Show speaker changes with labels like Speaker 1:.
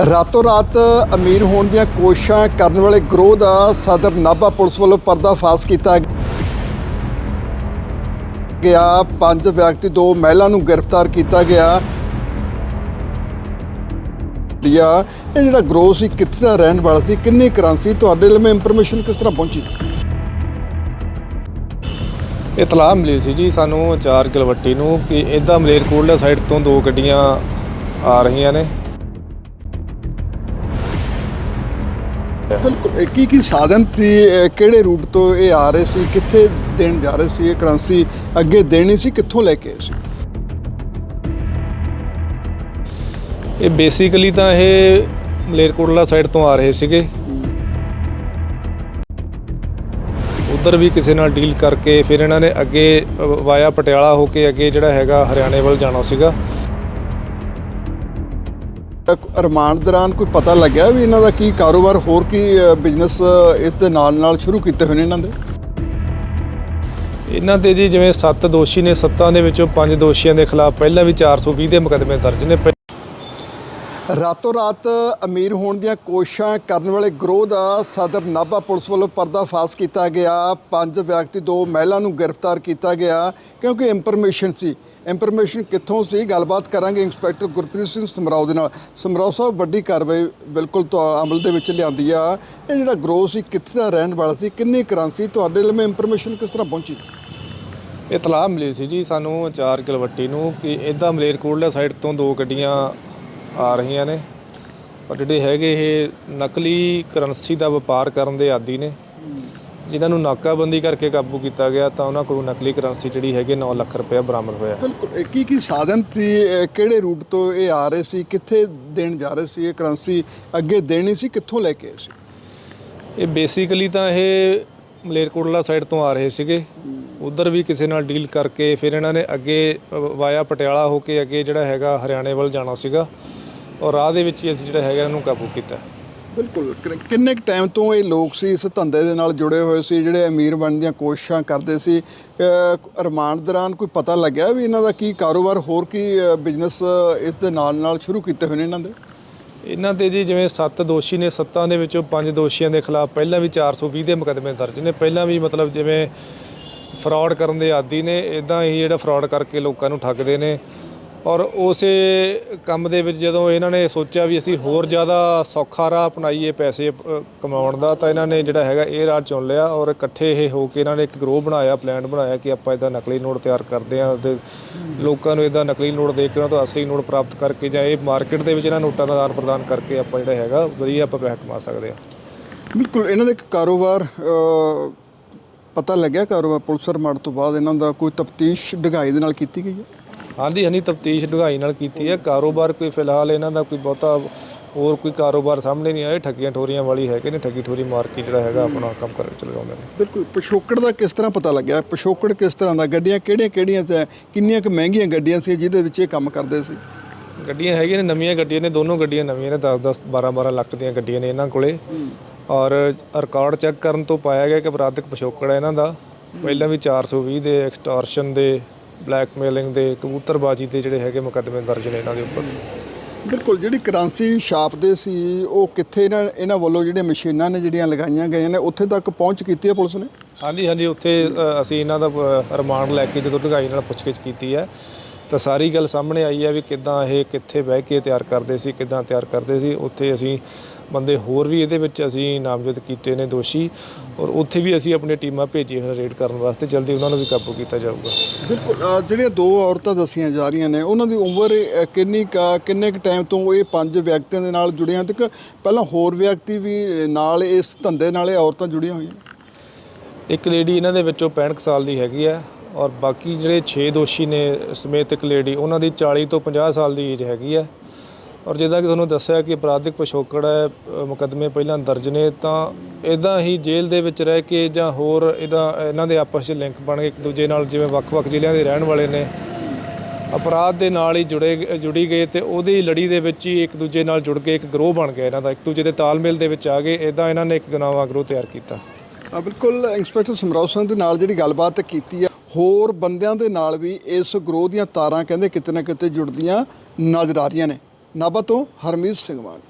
Speaker 1: ਰਾਤੋਂ ਰਾਤ ਅਮੀਰ ਹੋਣ ਦੀਆਂ ਕੋਸ਼ਿਸ਼ਾਂ ਕਰਨ ਵਾਲੇ ਗਰੋਹ ਦਾ ਸਦਰ ਨਾਭਾ ਪੁਲਿਸ ਵੱਲੋਂ ਪਰਦਾਫਾਸ਼ ਕੀਤਾ ਗਿਆ। ਪੰਜ ਵਿਅਕਤੀ, ਦੋ ਮਹਿਲਾ ਨੂੰ ਗ੍ਰਿਫਤਾਰ ਕੀਤਾ ਗਿਆ। ਦਿਆ ਇਹ ਜਿਹੜਾ ਗਰੋਹ ਸੀ, ਕਿੱਥੇ ਦਾ ਰਹਿਣ ਵਾਲਾ ਸੀ, ਕਿੰਨੀ ਕਰੰਸੀ ਤੁਹਾਡੇ ਲਈ ਮੈਂ ਇਨਫੋਰਮੇਸ਼ਨ ਕਿਸ ਤਰ੍ਹਾਂ ਪਹੁੰਚੀ?
Speaker 2: ਇਤਲਾਹ ਮਿਲੀ ਸੀ ਜੀ ਸਾਨੂੰ ਚਾਰ ਗਲਵੱਟੀ ਨੂੰ ਕਿ ਇਦਾਂ ਮਲੇਰਕੋਟਲਾ ਸਾਈਡ ਤੋਂ ਦੋ ਗੱਡੀਆਂ ਆ ਰਹੀਆਂ ਨੇ।
Speaker 1: ਬਿਲਕੁਲ। ਇਹ ਕੀ ਕੀ ਸਾਧਨ ਸੀ? ਇਹ ਕਿਹੜੇ ਰੂਟ ਤੋਂ ਇਹ ਆ ਰਹੇ ਸੀ? ਕਿੱਥੇ ਦੇਣ ਜਾ ਰਹੇ ਸੀ? ਇਹ ਕਰੰਸੀ ਅੱਗੇ ਦੇਣੀ ਸੀ? ਕਿੱਥੋਂ ਲੈ ਕੇ ਆਏ ਸੀ?
Speaker 2: ਇਹ ਬੇਸਿਕਲੀ ਤਾਂ ਇਹ ਮਲੇਰਕੋਟਲਾ ਸਾਈਡ ਤੋਂ ਆ ਰਹੇ ਸੀਗੇ। ਉਧਰ ਵੀ ਕਿਸੇ ਨਾਲ ਡੀਲ ਕਰਕੇ ਫਿਰ ਇਹਨਾਂ ਨੇ ਅੱਗੇ ਵਾਇਆ ਪਟਿਆਲਾ ਹੋ ਕੇ ਅੱਗੇ ਜਿਹੜਾ ਹੈਗਾ ਹਰਿਆਣੇ ਵੱਲ ਜਾਣਾ ਸੀਗਾ।
Speaker 1: ਅਰਮਾਨ ਦੌਰਾਨ ਕੋਈ ਪਤਾ ਲੱਗਿਆ ਵੀ ਇਹਨਾਂ ਦਾ ਕੀ ਕਾਰੋਬਾਰ ਹੋਰ ਕੀ ਬਿਜ਼ਨਸ ਇਸ ਦੇ ਨਾਲ ਨਾਲ ਸ਼ੁਰੂ ਕੀਤੇ ਹੋਏ ਨੇ ਇਹਨਾਂ ਦੇ?
Speaker 2: ਇਹਨਾਂ ਤੇ ਜੀ ਜਿਵੇਂ 7 ਦੋਸ਼ੀ ਨੇ ਸੱਤਾਂ ਦੇ ਵਿੱਚੋਂ 5 ਦੋਸ਼ੀਆਂ ਦੇ ਖਿਲਾਫ ਪਹਿਲਾਂ ਵੀ 420 ਦੇ ਮੁਕੱਦਮੇ ਦਰਜ ਨੇ।
Speaker 1: ਰਾਤੋਂ ਰਾਤ ਅਮੀਰ ਹੋਣ ਦੀਆਂ ਕੋਸ਼ਿਸ਼ਾਂ ਕਰਨ ਵਾਲੇ ਗਰੋਹ ਦਾ ਸਦਰ ਨਾਭਾ ਪੁਲਿਸ ਵੱਲੋਂ ਪਰਦਾਫਾਸ਼ ਕੀਤਾ ਗਿਆ। ਪੰਜ ਵਿਅਕਤੀ ਦੋ ਮਹਿਲਾ ਨੂੰ ਗ੍ਰਿਫਤਾਰ ਕੀਤਾ ਗਿਆ ਕਿਉਂਕਿ ਇਨਫੋਰਮੇਸ਼ਨ ਸੀ। ਇਨਫੋਰਮੇਸ਼ਨ ਕਿੱਥੋਂ ਸੀ? ਗੱਲਬਾਤ ਕਰਾਂਗੇ ਇੰਸਪੈਕਟਰ ਗੁਰਪ੍ਰੀਤ ਸਿੰਘ ਸਮਰਾਓ ਦੇ ਨਾਲ। ਸਮਰਾਓ ਸਾਹਿਬ, ਵੱਡੀ ਕਾਰਵਾਈ ਬਿਲਕੁਲ ਤੋਂ ਅਮਲ ਦੇ ਵਿੱਚ ਲਿਆਂਦੀ ਆ। ਇਹ ਜਿਹੜਾ ਗਰੋਹ ਸੀ, ਕਿੱਥੇ ਦਾ ਰਹਿਣ ਵਾਲਾ ਸੀ, ਕਿੰਨੀ ਕਰੰਸੀ ਤੁਹਾਡੇ ਲਈ ਇਨਫੋਰਮੇਸ਼ਨ ਕਿਸ ਤਰ੍ਹਾਂ ਪਹੁੰਚੀ?
Speaker 2: ਇਤਲਾਹ ਮਿਲੀ ਸੀ ਜੀ ਸਾਨੂੰ ਚਾਰ ਗਲਵੱਟੀ ਨੂੰ ਕਿ ਇਦਾਂ ਮਲੇਰਕੋਟਲਾ ਸਾਈਡ ਤੋਂ ਦੋ ਗੱਡੀਆਂ ਆ ਰਹੀਆਂ ਨੇ। ਔਰ ਜਿਹੜੇ ਹੈਗੇ ਇਹ ਨਕਲੀ ਕਰੰਸੀ ਦਾ ਵਪਾਰ ਕਰਨ ਦੇ ਆਦੀ ਨੇ। ਜਿਨ੍ਹਾਂ ਨੂੰ ਨਾਕਾਬੰਦੀ ਕਰਕੇ ਕਾਬੂ ਕੀਤਾ ਗਿਆ ਤਾਂ ਉਹਨਾਂ ਕੋਲੋਂ ਨਕਲੀ ਕਰੰਸੀ ਜਿਹੜੀ ਹੈਗੀ 9 ਲੱਖ ਰੁਪਏ ਬਰਾਮਦ ਹੋਇਆ।
Speaker 1: ਬਿਲਕੁਲ ਕੀ ਕੀ ਸਾਧਨ ਸੀ? ਕਿਹੜੇ ਰੂਟ ਤੋਂ ਇਹ ਆ ਰਹੇ ਸੀ? ਕਿੱਥੇ ਦੇਣ ਜਾ ਰਹੇ ਸੀ? ਇਹ ਕਰੰਸੀ ਅੱਗੇ ਦੇਣੀ ਸੀ? ਕਿੱਥੋਂ ਲੈ ਕੇ ਆਏ ਸੀ?
Speaker 2: ਇਹ ਬੇਸਿਕਲੀ ਤਾਂ ਇਹ ਮਲੇਰਕੋਟਲਾ ਸਾਈਡ ਤੋਂ ਆ ਰਹੇ ਸੀਗੇ। ਉਧਰ ਵੀ ਕਿਸੇ ਨਾਲ ਡੀਲ ਕਰਕੇ ਫਿਰ ਇਹਨਾਂ ਨੇ ਅੱਗੇ ਵਾਇਆ ਪਟਿਆਲਾ ਹੋ ਕੇ ਅੱਗੇ ਜਿਹੜਾ ਹੈਗਾ ਹਰਿਆਣੇ ਵੱਲ ਜਾਣਾ ਸੀਗਾ। ਔਰ ਰਾਹ ਦੇ ਵਿੱਚ ਹੀ ਅਸੀਂ ਜਿਹੜਾ ਹੈਗਾ ਇਹਨੂੰ ਕਾਬੂ ਕੀਤਾ।
Speaker 1: ਬਿਲਕੁਲ। ਕਿ- ਕਿੰਨੇ ਕੁ ਟਾਈਮ ਤੋਂ ਇਹ ਲੋਕ ਸੀ ਇਸ ਧੰਦੇ ਦੇ ਨਾਲ ਜੁੜੇ ਹੋਏ ਸੀ? ਜਿਹੜੇ ਅਮੀਰ ਬਣਨ ਦੀਆਂ ਕੋਸ਼ਿਸ਼ਾਂ ਕਰਦੇ ਸੀ, ਅਹ, ਅਰਮਾਨ ਦੌਰਾਨ ਕੋਈ ਪਤਾ ਲੱਗਿਆ ਵੀ ਇਹਨਾਂ ਦਾ ਕੀ ਕਾਰੋਬਾਰ, ਹੋਰ ਕੀ ਬਿਜ਼ਨਸ ਇਸ ਦੇ ਨਾਲ ਨਾਲ ਸ਼ੁਰੂ ਕੀਤੇ ਹੋਏ ਨੇ ਇਹਨਾਂ ਦੇ?
Speaker 2: ਇਹਨਾਂ ਤੇ ਜੀ ਜਿਵੇਂ 7 ਦੋਸ਼ੀ ਨੇ, ਸੱਤਾਂ ਦੇ ਵਿੱਚੋਂ 5 ਦੋਸ਼ੀਆਂ ਦੇ ਖਿਲਾਫ ਪਹਿਲਾਂ ਵੀ 420 ਦੇ ਮੁਕੱਦਮੇ ਦਰਜ ਨੇ। ਪਹਿਲਾਂ ਵੀ ਮਤਲਬ ਜਿਵੇਂ ਫਰਾਡ ਕਰਨ ਦੇ ਆਦੀ ਨੇ ਇਦਾਂ ਹੀ ਜਿਹੜਾ ਫਰਾਡ ਕਰਕੇ ਲੋਕਾਂ ਨੂੰ ਠੱਗਦੇ ਨੇ। ਔਰ ਉਸੇ ਕੰਮ ਦੇ ਵਿੱਚ ਜਦੋਂ ਇਹਨਾਂ ਨੇ ਸੋਚਿਆ ਵੀ ਅਸੀਂ ਹੋਰ ਜ਼ਿਆਦਾ ਸੌਖਾ ਰਾਹ ਅਪਣਾਈਏ ਪੈਸੇ ਕਮਾਉਣ ਦਾ, ਤਾਂ ਇਹਨਾਂ ਨੇ ਜਿਹੜਾ ਹੈਗਾ ਇਹ ਰਾਹ ਚੁਣ ਲਿਆ ਔਰ ਇਕੱਠੇ ਇਹ ਹੋ ਕੇ ਇਹਨਾਂ ਨੇ ਇੱਕ ਗਰੋਹ ਬਣਾਇਆ ਪਲਾਨ ਬਣਾਇਆ ਕਿ ਆਪਾਂ ਇਦਾਂ ਨਕਲੀ ਨੋਟ ਤਿਆਰ ਕਰਦੇ ਹਾਂ ਤੇ ਲੋਕਾਂ ਨੂੰ ਇਦਾਂ ਨਕਲੀ ਨੋਟ ਦੇ ਕੇ ਉਹਨਾਂ ਤੋਂ ਅਸਲੀ ਨੋਟ ਪ੍ਰਾਪਤ ਕਰਕੇ ਜਾਂ ਇਹ ਮਾਰਕੀਟ ਦੇ ਵਿੱਚ ਇਹਨਾਂ ਨੋਟਾਂ ਦਾ ਆਦਾਨ ਪ੍ਰਦਾਨ ਕਰਕੇ ਆਪਾਂ ਜਿਹੜਾ ਹੈਗਾ ਵਧੀਆ ਆਪਾਂ ਪੈਸਾ ਕਮਾ ਸਕਦੇ ਹਾਂ।
Speaker 1: ਬਿਲਕੁਲ, ਇਹਨਾਂ ਦਾ ਇੱਕ ਕਾਰੋਬਾਰ ਪਤਾ ਲੱਗਿਆ ਕਾਰੋਬਾਰ ਪੁਲਿਸ ਰਿਮਾਂਡ ਤੋਂ ਬਾਅਦ ਇਹਨਾਂ ਦਾ ਕੋਈ ਤਫਤੀਸ਼ ਡਗਾਈ ਦੇ ਨਾਲ ਕੀਤੀ ਗਈ ਹੈ?
Speaker 2: ਹਾਂਜੀ ਹਾਂਜੀ ਤਫਤੀਸ਼ ਢੁਗਾਈ ਨਾਲ ਕੀਤੀ ਹੈ। ਕਾਰੋਬਾਰ ਕੋਈ ਫਿਲਹਾਲ ਇਹਨਾਂ ਦਾ ਕੋਈ ਬਹੁਤਾ ਹੋਰ ਕੋਈ ਕਾਰੋਬਾਰ ਸਾਹਮਣੇ ਨਹੀਂ ਆਇਆ ਠੱਗੀਆਂ ਠੋਰੀਆਂ ਵਾਲੀ ਹੈਗੇ ਨੇ ਠੱਗੀ ਠੋਰੀ ਮਾਰ ਕੇ ਜਿਹੜਾ ਹੈਗਾ ਆਪਣਾ ਕੰਮ ਕਰ ਚਲੇ ਜਾਂਦੇ ਨੇ।
Speaker 1: ਬਿਲਕੁਲ ਪਿਛੋਕੜ ਦਾ ਕਿਸ ਤਰ੍ਹਾਂ ਪਤਾ ਲੱਗਿਆ? ਪਿਛੋਕੜ ਕਿਸ ਤਰ੍ਹਾਂ ਦਾ? ਗੱਡੀਆਂ ਕਿਹੜੀਆਂ ਕਿਹੜੀਆਂ ਤੇ ਕਿੰਨੀਆਂ ਕੁ ਮਹਿੰਗੀਆਂ ਗੱਡੀਆਂ ਸੀ ਜਿਹਦੇ ਵਿੱਚ ਇਹ ਕੰਮ ਕਰਦੇ ਸੀ?
Speaker 2: ਗੱਡੀਆਂ ਹੈਗੀਆਂ ਨੇ ਨਵੀਆਂ ਗੱਡੀਆਂ ਨੇ ਦੋਨੋਂ ਗੱਡੀਆਂ ਨਵੀਆਂ ਨੇ 10 10 12 12 ਲੱਖ ਦੀਆਂ ਗੱਡੀਆਂ ਨੇ ਇਹਨਾਂ ਕੋਲੇ। ਔਰ ਰਿਕਾਰਡ ਚੈੱਕ ਕਰਨ ਤੋਂ ਪਾਇਆ ਗਿਆ ਕਿ ਅਪਰਾਧਿਕ ਪਿਛੋਕੜ ਹੈ ਇਹਨਾਂ ਦਾ। ਪਹਿਲਾਂ ਵੀ 420 ਦੇ ਐਕਸਟੋਰਸ਼ਨ ਦੇ ਬਲੈਕਮੇਲਿੰਗ ਦੇ ਕਬੂਤਰਬਾਜੀ ਦੇ ਜਿਹੜੇ ਹੈਗੇ ਮੁਕੱਦਮੇ ਦਰਜ ਨੇ ਇਹਨਾਂ ਦੇ ਉੱਪਰ।
Speaker 1: ਬਿਲਕੁਲ ਜਿਹੜੀ ਕਰੰਸੀ ਛਾਪਦੇ ਸੀ ਉਹ ਕਿੱਥੇ ਇਹਨਾਂ ਇਹਨਾਂ ਵੱਲੋਂ ਜਿਹੜੀਆਂ ਮਸ਼ੀਨਾਂ ਨੇ ਜਿਹੜੀਆਂ ਲਗਾਈਆਂ ਗਈਆਂ ਨੇ ਉੱਥੇ ਤੱਕ ਪਹੁੰਚ ਕੀਤੀ ਹੈ ਪੁਲਿਸ ਨੇ?
Speaker 2: ਹਾਂਜੀ ਹਾਂਜੀ ਉੱਥੇ ਅਸੀਂ ਇਹਨਾਂ ਦਾ ਰਿਮਾਂਡ ਲੈ ਕੇ ਜਦੋਂ ਢਗਾਈ ਨਾਲ ਪੁੱਛਗਿੱਛ ਕੀਤੀ ਹੈ ਤਾਂ ਸਾਰੀ ਗੱਲ ਸਾਹਮਣੇ ਆਈ ਹੈ ਵੀ ਕਿੱਦਾਂ ਇਹ ਕਿੱਥੇ ਬਹਿ ਕੇ ਤਿਆਰ ਕਰਦੇ ਸੀ ਕਿੱਦਾਂ ਤਿਆਰ ਕਰਦੇ ਸੀ ਉੱਥੇ ਅਸੀਂ ਬੰਦੇ ਹੋਰ ਵੀ ਇਹਦੇ ਵਿੱਚ ਅਸੀਂ ਨਾਮਜ਼ਦ ਕੀਤੇ ਨੇ ਦੋਸ਼ੀ ਔਰ ਉੱਥੇ ਵੀ ਅਸੀਂ ਆਪਣੀਆਂ ਟੀਮਾਂ ਭੇਜੀਆਂ ਹੋਈਆਂ ਰੇਡ ਕਰਨ ਵਾਸਤੇ ਜਲਦੀ ਉਹਨਾਂ ਨੂੰ ਵੀ ਕਾਬੂ ਕੀਤਾ ਜਾਊਗਾ।
Speaker 1: ਬਿਲਕੁਲ ਅ, ਜਿਹੜੀਆਂ ਦੋ ਔਰਤਾਂ ਦੱਸੀਆਂ ਜਾ ਰਹੀਆਂ ਨੇ ਉਹਨਾਂ ਦੀ ਉਮਰ ਅ, ਕਿੰਨੀ ਕੁ- ਕਿੰਨੇ ਕੁ ਟਾਈਮ ਤੋਂ ਇਹ ਪੰਜ ਵਿਅਕਤੀਆਂ ਦੇ ਨਾਲ ਜੁੜੀਆਂ ਤੇ ਕਿ ਪਹਿਲਾਂ ਹੋਰ ਵਿਅਕਤੀ ਵੀ ਨਾਲ ਇਸ ਧੰਦੇ ਨਾਲ ਇਹ ਔਰਤਾਂ ਜੁੜੀਆਂ ਹੋਈਆਂ?
Speaker 2: ਇੱਕ ਲੇਡੀ ਇਹਨਾਂ ਦੇ ਵਿੱਚੋਂ 65 ਕੁ ਸਾਲ ਦੀ ਹੈਗੀ ਹੈ ਔਰ ਬਾਕੀ ਜਿਹੜੇ 6 ਦੋਸ਼ੀ ਨੇ ਸਮੇਤ ਇੱਕ ਲੇਡੀ ਉਹਨਾਂ ਦੀ 40 ਤੋਂ 50 ਸਾਲ ਦੀ ਏਜ ਹੈਗੀ ਹੈ। ਔਰ ਜਿੱਦਾਂ ਕਿ ਤੁਹਾਨੂੰ ਦੱਸਿਆ ਕਿ ਅਪਰਾਧਿਕ ਪਿਛੋਕੜ ਹੈ ਅ, ਮੁਕੱਦਮੇ ਪਹਿਲਾਂ ਦਰਜ ਨੇ ਤਾਂ ਇਦਾਂ ਹੀ ਜੇਲ੍ਹ ਦੇ ਵਿੱਚ ਰਹਿ ਕੇ ਜਾਂ ਹੋਰ ਇਹਦਾ ਇਹਨਾਂ ਦੇ ਆਪਸ 'ਚ ਲਿੰਕ ਬਣ ਕੇ ਇੱਕ ਦੂਜੇ ਨਾਲ ਜਿਵੇਂ ਵੱਖ-ਵੱਖ ਜ਼ਿਲ੍ਹਿਆਂ ਦੇ ਰਹਿਣ ਵਾਲੇ ਨੇ ਅਪਰਾਧ ਦੇ ਨਾਲ ਹੀ ਜੁੜੇ ਜੁੜੀ ਗਏ ਤੇ ਉਹਦੀ ਲੜੀ ਦੇ ਵਿੱਚ ਹੀ ਇੱਕ ਦੂਜੇ ਨਾਲ ਜੁੜ ਕੇ ਇੱਕ ਗਰੋਹ ਬਣ ਗਿਆ ਇਹਨਾਂ ਦਾ ਇੱਕ ਦੂਜੇ ਦੇ ਤਾਲਮੇਲ ਦੇ ਵਿੱਚ ਆ ਗਏ ਇਦਾਂ ਇਹਨਾਂ ਨੇ ਇੱਕ ਗੁਨਾਹਵਾ ਗਰੋਹ ਤਿਆਰ ਕੀਤਾ।
Speaker 1: ਆ ਬਿਲਕੁਲ ਇੰਸਪੈਕਟਰ ਸਮਰਾਓ ਸਿੰਘ ਦੇ ਨਾਲ ਜਿਹੜੀ ਗੱਲਬਾਤ ਕੀਤੀ ਆ ਹੋਰ ਬੰਦਿਆਂ ਦੇ ਨਾਲ ਵੀ ਇਸ ਗਰੋਹ ਦੀਆਂ ਤਾਰਾਂ ਕਹਿੰਦੇ ਕਿਤੇ ਨਾ ਕਿਤੇ ਜੁੜਦੀਆਂ ਨਜ਼ਰ ਆ ਰਹੀਆਂ ਨੇ। ਨਾਭਾ ਤੋਂ ਹਰਮੀਤ ਸਿੰਘ ਮਾਨ